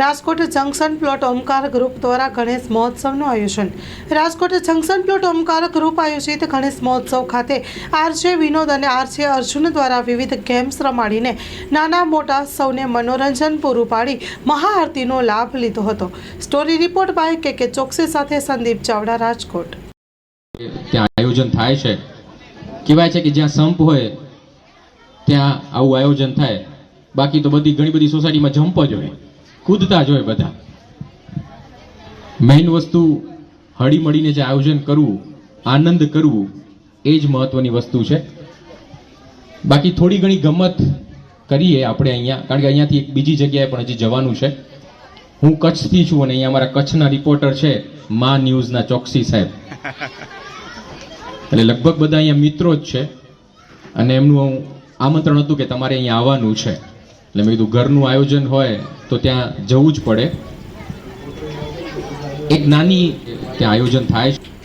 Rajkot junction plot Omkar group દ્વારા ગણેશ મહોત્સવનું આયોજન. Rajkot junction plot Omkar group આયોજિત ગણેશ મહોત્સવ ખાતે આરજે વિનોદ અને આરજે અર્જુન દ્વારા વિવિધ ગેમ્સ રમાડીને નાના મોટા સૌને મનોરંજન પૂરું પાડી મહાઆરતીનો લાભ લીધો હતો. સ્ટોરી રિપોર્ટ બાય કે કે ચોકસી સાથે સંદીપ ચાવડા, રાજકોટ. ત્યાં આયોજન થાય છે. કહેવાય છે કે જ્યાં સંપ હોય, ત્યાં આવું આયોજન થાય. બાકી તો બધી ઘણી બધી સોસાયટીમાં જમ્પ જ હોય. કૂદતા જ હોય બધા. મેઇન વસ્તુ હળી મળીને જે આયોજન કરવું, આનંદ કરવું, એ જ મહત્વની વસ્તુ છે. બાકી થોડી ઘણી ગમત કરીએ આપણે અહીંયા, કારણ કે અહીંયાથી એક બીજી જગ્યાએ પણ હજી જવાનું છે. હું કચ્છથી છું અને અહીંયા અમારા કચ્છના રિપોર્ટર છે મા ન્યૂઝના ચોકસી સાહેબ. એટલે લગભગ બધા અહીંયા મિત્રો જ છે. અને એમનું આમંત્રણ હતું કે તમારે અહીંયા આવવાનું છે. એટલે મેં કીધું, ઘરનું આયોજન હોય તો ત્યાં જવું જ પડે. એક નાની ત્યાં આયોજન થાય છે.